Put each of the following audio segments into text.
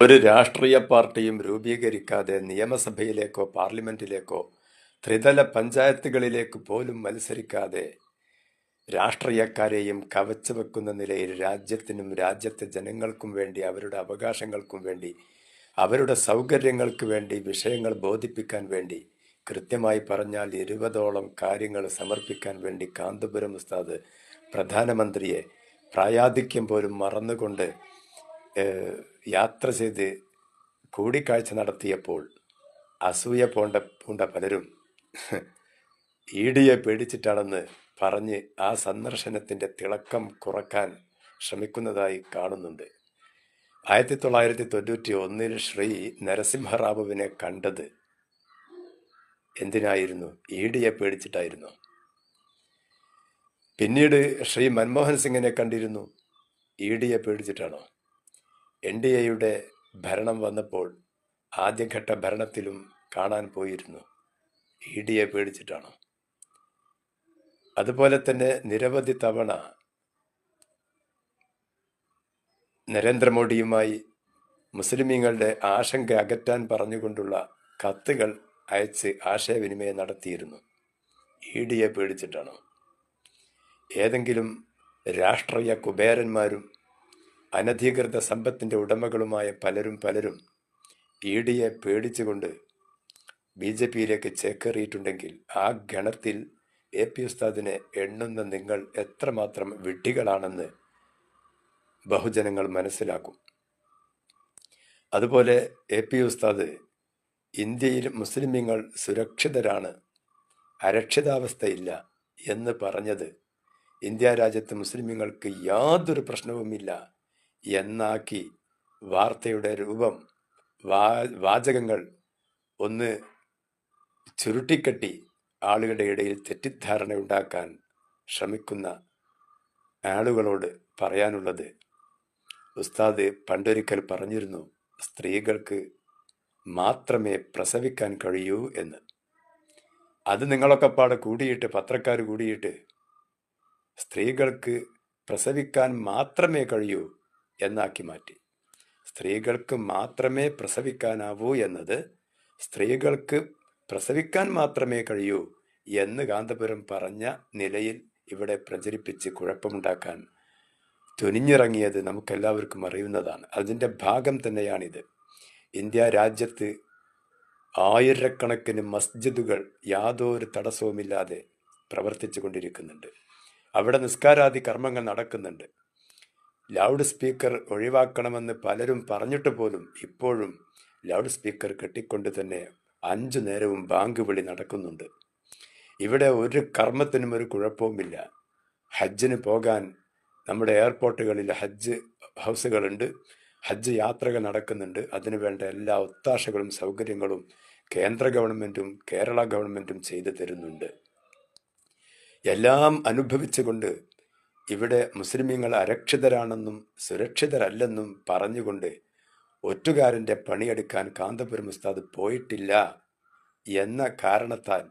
ഒരു രാഷ്ട്രീയ പാർട്ടിയും രൂപീകരിക്കാതെ നിയമസഭയിലേക്കോ പാർലമെന്റിലേക്കോ ത്രിതല പഞ്ചായത്തുകളിലേക്ക് പോലും മത്സരിക്കാതെ രാഷ്ട്രീയക്കാരെയും കവച്ചു വെക്കുന്ന നിലയിൽ രാജ്യത്തിനും രാജ്യത്തെ ജനങ്ങൾക്കും വേണ്ടി അവരുടെ അവകാശങ്ങൾക്കും വേണ്ടി അവരുടെ സൗകര്യങ്ങൾക്ക് വേണ്ടി വിഷയങ്ങൾ ബോധിപ്പിക്കാൻ വേണ്ടി കൃത്യമായി പറഞ്ഞാൽ ഇരുപതോളം കാര്യങ്ങൾ സമർപ്പിക്കാൻ വേണ്ടി കാന്തപുരം ഉസ്താദ് പ്രധാനമന്ത്രിയെ പ്രായാധിക്യം പോലും മറന്നുകൊണ്ട് യാത്ര ചെയ്ത് കൂടിക്കാഴ്ച നടത്തിയപ്പോൾ അസൂയ പോണ്ട പൂണ്ട പലരും ഈടിയെ പേടിച്ചിട്ടാണെന്ന് പറഞ്ഞ് ആ സന്ദർശനത്തിന്റെ തിളക്കം കുറയ്ക്കാൻ ശ്രമിക്കുന്നതായി കാണുന്നുണ്ട്. ആയിരത്തി തൊള്ളായിരത്തി തൊണ്ണൂറ്റി ഒന്നിൽ ശ്രീ നരസിംഹറാവുവിനെ കണ്ടത് എന്തിനായിരുന്നു? ഡിയെ പേടിച്ചിട്ടായിരുന്നു. പിന്നീട് ശ്രീ മൻമോഹൻ സിംഗിനെ കണ്ടിരുന്നു. ഡിയെ പേടിച്ചിട്ടാണോ? എൻ ഡി എയുടെ ഭരണം വന്നപ്പോൾ ആദ്യഘട്ട ഭരണത്തിലും കാണാൻ പോയിരുന്നു. ഇ ഡിയെ പേടിച്ചിട്ടാണ്. അതുപോലെ തന്നെ നിരവധി തവണ നരേന്ദ്രമോദിയുമായി മുസ്ലിമീങ്ങളുടെ ആശങ്ക അകറ്റാൻ പറഞ്ഞുകൊണ്ടുള്ള കത്തുകൾ അയച്ച് ആശയവിനിമയം നടത്തിയിരുന്നു. ഇ ഡിയെ പേടിച്ചിട്ടാണ്. ഏതെങ്കിലും രാഷ്ട്രീയ കുബേരന്മാരും അനധികൃത സമ്പത്തിന്റെ ഉടമകളുമായ പലരും പലരും ഇ ഡിയെ പേടിച്ചുകൊണ്ട് ബി ജെ പിയിലേക്ക് ചേക്കേറിയിട്ടുണ്ടെങ്കിൽ ആ ഗണത്തിൽ എ പി ഉസ്താദിനെ എണ്ണുന്ന നിങ്ങൾ എത്രമാത്രം വിഡ്ഢികളാണെന്ന് ബഹുജനങ്ങൾ മനസ്സിലാക്കും. അതുപോലെ എ പി ഉസ്താദ് ഇന്ത്യയിൽ മുസ്ലിമീങ്ങൾ സുരക്ഷിതരാണ് അരക്ഷിതാവസ്ഥയില്ല എന്ന് പറഞ്ഞത് ഇന്ത്യ രാജ്യത്ത് മുസ്ലിമീങ്ങൾക്ക് യാതൊരു പ്രശ്നവുമില്ല എന്നാക്കി വാർത്തയുടെ രൂപം വാ വാചകങ്ങൾ ഒന്ന് ചുരുട്ടിക്കെട്ടി ആളുകളുടെ ഇടയിൽ തെറ്റിദ്ധാരണ ഉണ്ടാക്കാൻ ശ്രമിക്കുന്ന ആളുകളോട് പറയാനുള്ളത് ഉസ്താദ് പണ്ടൊരിക്കൽ പറഞ്ഞിരുന്നു സ്ത്രീകൾക്ക് മാത്രമേ പ്രസവിക്കാൻ കഴിയൂ എന്ന്. അത് നിങ്ങളൊക്കെ പാടെ കൂടിയിട്ട് പത്രക്കാർ കൂടിയിട്ട് സ്ത്രീകൾക്ക് പ്രസവിക്കാൻ മാത്രമേ കഴിയൂ എന്നാക്കി മാറ്റി. സ്ത്രീകൾക്ക് മാത്രമേ പ്രസവിക്കാനാവൂ എന്നത് സ്ത്രീകൾക്ക് പ്രസവിക്കാൻ മാത്രമേ കഴിയൂ എന്ന് കാന്തപുരം പറഞ്ഞ നിലയിൽ ഇവിടെ പ്രചരിപ്പിച്ച് കുഴപ്പമുണ്ടാക്കാൻ തുനിഞ്ഞിറങ്ങിയത് നമുക്കെല്ലാവർക്കും അറിയുന്നതാണ്. അതിന്റെ ഭാഗം തന്നെയാണിത്. ഇന്ത്യ രാജ്യത്ത് ആയിരക്കണക്കിന് മസ്ജിദുകൾ യാതൊരു തടസ്സവുമില്ലാതെ പ്രവർത്തിച്ചു കൊണ്ടിരിക്കുന്നുണ്ട് അവിടെ നിസ്കാരാദി കർമ്മങ്ങൾ നടക്കുന്നുണ്ട്. ലൗഡ് സ്പീക്കർ ഒഴിവാക്കണമെന്ന് പലരും പറഞ്ഞിട്ട് പോലും ഇപ്പോഴും ലൗഡ് സ്പീക്കർ കെട്ടിക്കൊണ്ട് തന്നെ അഞ്ചു നേരവും ബാങ്ക് വിളി നടക്കുന്നുണ്ട്. ഇവിടെ ഒരു കർമ്മത്തിനും ഒരു കുഴപ്പവുമില്ല. ഹജ്ജിന് പോകാൻ നമ്മുടെ എയർപോർട്ടുകളിൽ ഹജ്ജ് ഹൗസുകളുണ്ട്. ഹജ്ജ് യാത്രകൾ നടക്കുന്നുണ്ട്. അതിനു വേണ്ട എല്ലാ ഒത്താശകളും സൗകര്യങ്ങളും കേന്ദ്ര ഗവൺമെന്റും കേരള ഗവൺമെന്റും ചെയ്തു തരുന്നുണ്ട്. എല്ലാം അനുഭവിച്ചുകൊണ്ട് ഇവിടെ മുസ്ലിമീങ്ങൾ അരക്ഷിതരാണെന്നും സുരക്ഷിതരല്ലെന്നും പറഞ്ഞുകൊണ്ട് ഒറ്റുകാരന്റെ പണിയെടുക്കാൻ കാന്തപുരം ഉസ്താദ് പോയിട്ടില്ല എന്ന കാരണത്താൽ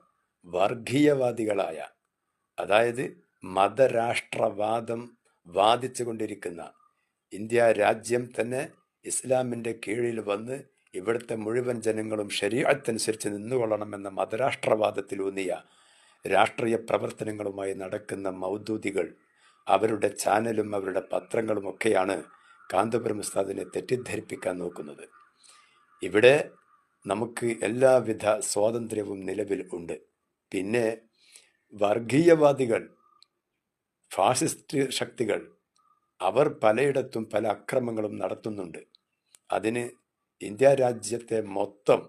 വർഗീയവാദികളായ അതായത് മതരാഷ്ട്രവാദം വാദിച്ചു കൊണ്ടിരിക്കുന്ന ഇന്ത്യ രാജ്യം തന്നെ ഇസ്ലാമിന്റെ കീഴിൽ വന്ന് ഇവിടുത്തെ മുഴുവൻ ജനങ്ങളും ശരീരത്തനുസരിച്ച് നിന്നുകൊള്ളണമെന്ന മതരാഷ്ട്രവാദത്തിലൂന്നിയ രാഷ്ട്രീയ പ്രവർത്തനങ്ങളുമായി നടക്കുന്ന മൗദൂദികൾ അവരുടെ ചാനലും അവരുടെ പത്രങ്ങളും ഒക്കെയാണ് കാന്തപുരം ഉസ്താദിനെ തെറ്റിദ്ധരിപ്പിക്കാൻ നോക്കുന്നത്. ഇവിടെ നമുക്ക് എല്ലാവിധ സ്വാതന്ത്ര്യവും നിലവിൽ ഉണ്ട്. പിന്നെ വർഗീയവാദികൾ ഫാസിസ്റ്റ് ശക്തികൾ അവർ പലയിടത്തും പല അക്രമങ്ങളും നടത്തുന്നുണ്ട്. അതിന് ഇന്ത്യ രാജ്യത്തെ മൊത്തം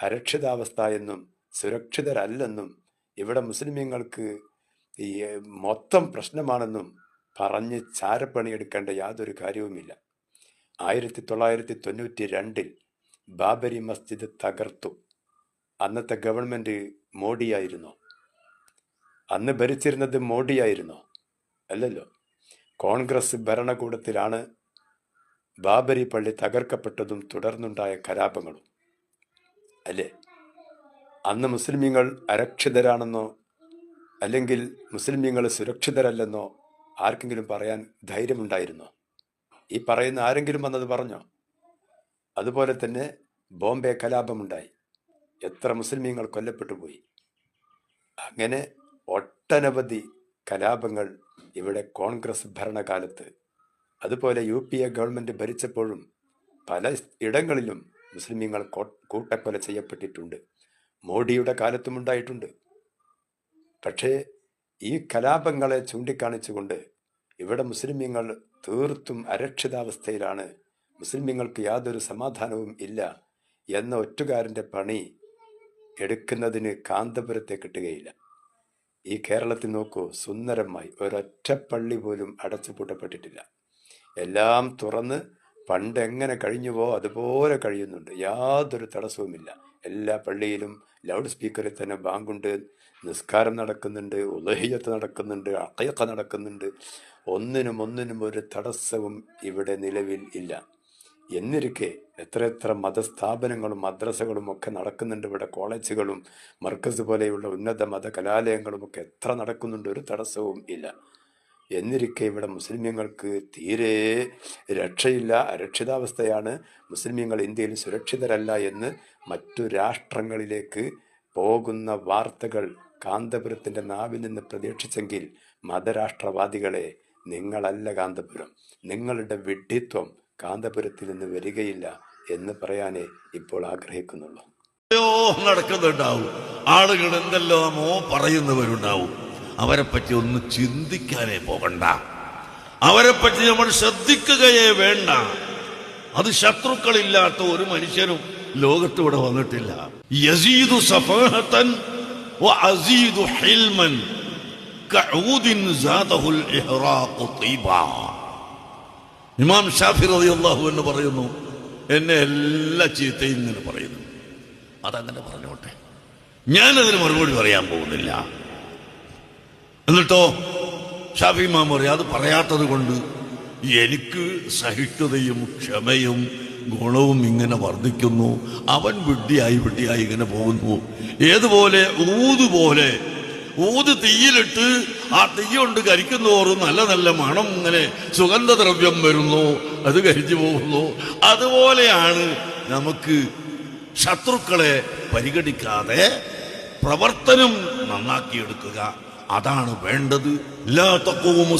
അരക്ഷിതാവസ്ഥ എന്നും സുരക്ഷിതരല്ലെന്നും ഇവിടെ മുസ്ലിമീങ്ങൾക്ക് ഈ മൊത്തം പ്രശ്നമാണെന്നും പറഞ്ഞ് ചാരപ്പണിയെടുക്കേണ്ട യാതൊരു കാര്യവുമില്ല. ആയിരത്തി തൊള്ളായിരത്തി തൊണ്ണൂറ്റി രണ്ടിൽ ബാബരി മസ്ജിദ് തകർത്തു. അന്നത്തെ ഗവൺമെന്റ് മോഡിയായിരുന്നോ? അന്ന് ഭരിച്ചിരുന്നത് മോഡിയായിരുന്നോ? അല്ലല്ലോ. കോൺഗ്രസ് ഭരണകൂടത്തിലാണ് ബാബരി പള്ളി തകർക്കപ്പെട്ടതും തുടർന്നുണ്ടായ കലാപങ്ങളും. അല്ലേ? അന്ന് മുസ്ലിമീങ്ങൾ അരക്ഷിതരാണെന്നോ? അല്ലെങ്കിൽ മുസ്ലിമീങ്ങൾ സുരക്ഷിതരല്ലെന്നോ? ആർക്കെങ്കിലും പറയാൻ ധൈര്യമുണ്ടായിരുന്നോ? ഈ പറയുന്ന ആരെങ്കിലും വന്നത് പറഞ്ഞോ? അതുപോലെ തന്നെ ബോംബെ കലാപമുണ്ടായി. എത്ര മുസ്ലിമീങ്ങൾ കൊല്ലപ്പെട്ടു പോയി. അങ്ങനെ ഒട്ടനവധി കലാപങ്ങൾ ഇവിടെ കോൺഗ്രസ് ഭരണകാലത്ത്. അതുപോലെ യു പി എ ഗവൺമെന്റ് ഭരിച്ചപ്പോഴും പല ഇടങ്ങളിലും മുസ്ലിമീങ്ങൾ കൂട്ടക്കൊല ചെയ്യപ്പെട്ടിട്ടുണ്ട്. മോഡിയുടെ കാലത്തും ഉണ്ടായിട്ടുണ്ട് പക്ഷേ ഈ കലാപങ്ങളെ ചൂണ്ടിക്കാണിച്ചുകൊണ്ട് ഇവിടെ മുസ്ലിമീങ്ങൾ തീർത്തും അരക്ഷിതാവസ്ഥയിലാണ്. മുസ്ലിമീങ്ങൾക്ക് യാതൊരു സമാധാനവും ഇല്ല എന്ന ഒറ്റുകാരന്റെ പണി എടുക്കുന്നതിന് കാന്തപുരത്തെ കിട്ടുകയില്ല. ഈ കേരളത്തിൽ നോക്കൂ സുന്ദരമായി ഒരൊറ്റ പള്ളി പോലും അടച്ചുപൂട്ടപ്പെട്ടിട്ടില്ല എല്ലാം തുറന്ന് പണ്ട് എങ്ങനെ കഴിഞ്ഞുവോ അതുപോലെ കഴിയുന്നുണ്ട്. യാതൊരു തടസ്സവുമില്ല. എല്ലാ പള്ളിയിലും ലൗഡ് സ്പീക്കറിൽ തന്നെ ബാങ്കുണ്ട്. നിസ്കാരം നടക്കുന്നുണ്ട് ഉലഹിയത്ത് നടക്കുന്നുണ്ട് അക്കയൊക്കെ നടക്കുന്നുണ്ട്. ഒന്നിനും ഒന്നിനും ഒരു തടസ്സവും ഇവിടെ നിലവിൽ ഇല്ല. എന്നിരിക്കെ എത്ര എത്ര മതസ്ഥാപനങ്ങളും മദ്രസകളും ഒക്കെ നടക്കുന്നുണ്ട് ഇവിടെ കോളേജുകളും മർക്കസ് പോലെയുള്ള ഉന്നത മത കലാലയങ്ങളും ഒക്കെ എത്ര നടക്കുന്നുണ്ട് ഒരു തടസ്സവും ഇല്ല. എന്നിരിക്കെ ഇവിടെ മുസ്ലിമീങ്ങൾക്ക് തീരെ രക്ഷയില്ല അരക്ഷിതാവസ്ഥയാണ്. മുസ്ലിമീങ്ങൾ ഇന്ത്യയിൽ സുരക്ഷിതരല്ല എന്ന് മറ്റു രാഷ്ട്രങ്ങളിലേക്ക് പോകുന്ന വാർത്തകൾ കാന്തപുരത്തിന്റെ നാവിൽ നിന്ന് പ്രതീക്ഷിച്ചെങ്കിൽ മതരാഷ്ട്രവാദികളെ നിങ്ങളല്ല കാന്തപുരം. നിങ്ങളുടെ വിഡ്ഢിത്വം കാന്തപുരത്തിൽ നിന്ന് വരികയില്ല എന്ന് പറയാനേ ഇപ്പോൾ ആഗ്രഹിക്കുന്നുള്ളൂ. നടക്കുന്നുണ്ടാവും. ആളുകൾ എന്തെല്ലാമോ പറയുന്നവരുണ്ടാവും. അവരെ പറ്റി ഒന്ന് ചിന്തിക്കാനേ പോകണ്ട. അവരെപ്പറ്റി പറ്റി നമ്മൾ ശ്രദ്ധിക്കുകയേ വേണ്ട. അത് ശത്രുക്കളില്ലാത്ത ഒരു മനുഷ്യനും ലോകത്തൂടെ വന്നിട്ടില്ല. യസീദു സഫാഹത്തൻ അസീദു ഹിൽമൻ ഇമാം ഷാഫി റളിയല്ലാഹു എന്ന് പറയുന്നു എന്നെ എല്ലാ ചീത്തയും ഇങ്ങനെ പറയുന്നു. അതങ്ങനെ പറഞ്ഞോട്ടെ? ഞാനതിന് മറുപടി പറയാൻ പോകുന്നില്ല. എന്നിട്ടോ ഷാഫി പറയും അത് പറയാത്തത് കൊണ്ട് എനിക്ക് സഹിഷ്ണുതയും ക്ഷമയും ഗുണവും ഇങ്ങനെ വർദ്ധിക്കുന്നു. അവൻ വിഡ്ഢിയായി വിഡ്ഢിയായി ഇങ്ങനെ പോകുന്നു. ഏതുപോലെ ഊതുപോലെ ഊത് തീയിലിട്ട് ആ തീ കൊണ്ട് കരിക്കുന്നോറും നല്ല നല്ല മണം ഇങ്ങനെ സുഗന്ധദ്രവ്യം വരുന്നു അത് കരിച്ചു പോകുന്നു. അതുപോലെയാണ് നമുക്ക് ശത്രുക്കളെ പരിഗണിക്കാതെ പ്രവർത്തനം നന്നാക്കിയെടുക്കുക. അതാണ് വേണ്ടത്. ലാ തഖൂമു